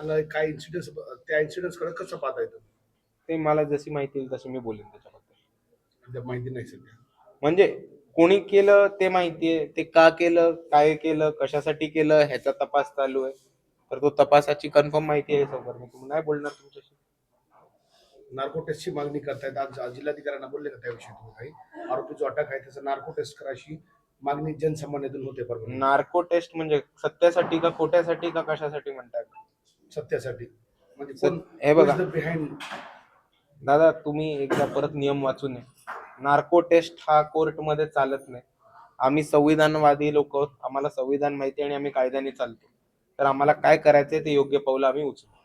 आणि काय इन्सिडेंट्स त्या इन्सिडेंट्सकडे कसं पाहता येतं? ते मला जशी माहिती येईल तशी मी बोलेन त्याच्याबद्दल. सध्या माहिती नाही सध्या. म्हणजे कोणी केलं ते माहितीये ते का केलं काय केलं कशासाठी केलं ह्याचा तपास चालू आहे. तर तो तपासाची कन्फर्म माहिती आहे सगळं. मी तुम्ही नाही बोलणार तुमच्याशी. नार्को टेस्टची मागणी करतायत. आज आज जिल्हाधिकाऱ्यांना बोलले का त्याविषयी तुम्ही काही? आरोपी जो अटक आहे त्याचा नार्को टेस्ट करायची मागणी जनसामान्यातून होते परभणी नार्को टेस्ट म्हणजे सत्यासाठी का खोट्यासाठी का कशासाठी म्हणतात सत्यासाठी. म्हणजे हे बघा. बिहाइंड दादा तुम्ही एकदा परत नियम वाचून या. नार्को टेस्ट हा कोर्टमध्ये चालत नाही. आम्ही संविधानवादी लोक आहोत. आम्हाला संविधान माहिती आहे आणि आम्ही कायद्याने चालतो. तर आम्हाला काय करायचंय ते योग्य पावलं आम्ही उचलू.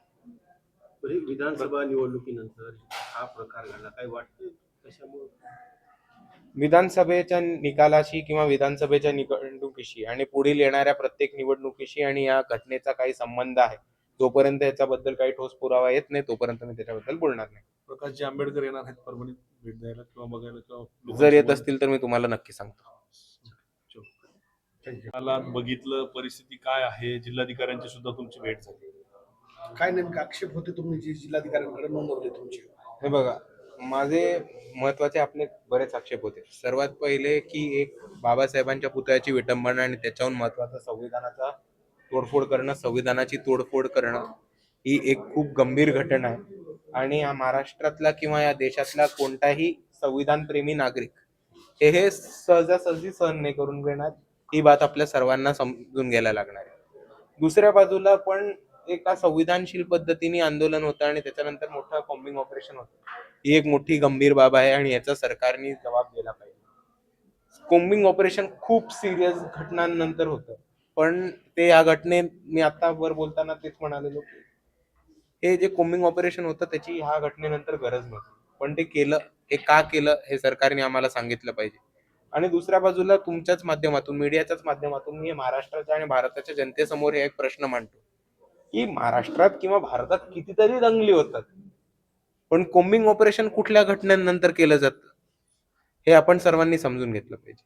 विधानसभा निवडणुकीनंतर हा प्रकार घडला. काही वाटतं कशामुळे? विधानसभेच्या निकालाशी किंवा विधानसभेच्या निवडणुकीशी आणि पुढील येणाऱ्या प्रत्येक निवडणुकीशी आणि या घटनेचा काही संबंध आहे. जोपर्यंत याच्याबद्दल काही ठोस पुरावा येत नाही तोपर्यंत मी त्याच्याबद्दल बोलणार नाही. प्रकाशजी आंबेडकर येणार आहेत परभणीत भेट द्यायला किंवा बघायला किंवा जर येत असतील तर मी तुम्हाला नक्की सांगतो. मला बघितलं परिस्थिती काय आहे जिल्हाधिकाऱ्यांची सुद्धा तुमची भेट झाली. काय नेमके आक्षेप होते तुम्ही जे जिल्हाधिकाऱ्यांकडे नोंदवले तुमचे? हे बघा माझे महत्त्वाचे आपले बरेच आक्षेप होते. सर्वात पहिले की एक बाबासाहेबांच्या पुतळ्याची विटंबना आणि त्याच्याहून महत्वाचं संविधानाचा तोडफोड करणं संविधानाची तोडफोड करणं ही एक खूप गंभीर घटना आहे. आणि या महाराष्ट्रातला किंवा या देशातला कोणताही संविधानप्रेमी नागरिक हे हे सहजासहजी सहन नाही करून घेणार. ही बात आपल्या सर्वांना समजून घ्यायला लागणार आहे. दुसऱ्या बाजूला पण एका संविधानशील पद्धतीने आंदोलन होतं आणि त्याच्यानंतर मोठं कॉम्बिंग ऑपरेशन होतं. ही एक मोठी गंभीर बाब आहे आणि याचा सरकारने जबाब दिला पाहिजे. कोम्बिंग ऑपरेशन खूप सिरियस घटनांनंतर होतं. पण ते या घटने मी आता वर बोलताना तेच म्हणालेलो की हे जे कोम्बिंग ऑपरेशन होतं त्याची ह्या घटनेनंतर गरज नव्हती. पण ते केलं हे का केलं हे सरकारने आम्हाला सांगितलं पाहिजे. आणि दुसऱ्या बाजूला तुमच्याच माध्यमातून मीडियाच्याच माध्यमातून मी हे महाराष्ट्राच्या आणि भारताच्या जनतेसमोर हे एक प्रश्न मांडतो की महाराष्ट्रात किंवा भारतात कितीतरी दंगली होतात. पण कोम्बिंग ऑपरेशन कुठल्या घटनांनंतर केलं जातं हे आपण सर्वांनी समजून घेतलं पाहिजे.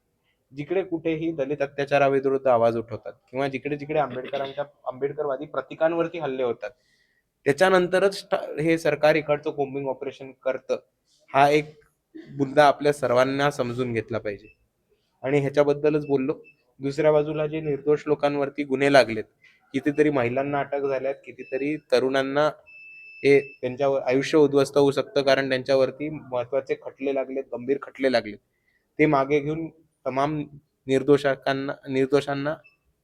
जिकडे कुठेही दलित अत्याचाराविरुद्ध आवाज उठवतात किंवा जिकडे जिकडे आंबेडकरांच्या आंबेडकरवादी प्रतिकांवरती हल्ले होतात त्याच्यानंतरच हे सरकार इकडचं कोम्बिंग ऑपरेशन करतं हा एक मुद्दा आपल्या सर्वांना समजून घेतला पाहिजे. आणि ह्याच्याबद्दलच बोललो. दुसऱ्या बाजूला जे निर्दोष लोकांवरती गुन्हे लागलेत कितीतरी महिलांना अटक झाल्यात कितीतरी तरुणांना हे त्यांच्यावर आयुष्य उद्ध्वस्त होऊ शकतं कारण त्यांच्यावरती महत्त्वाचे खटले लागलेत गंभीर खटले लागलेत. ते मागे घेऊन तमाम निर्दोषकांना निर्दोषांना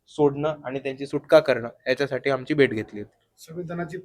सोडणं आणि त्यांची सुटका करणं याच्यासाठी आमची भेट घेतली होती. संविधानाची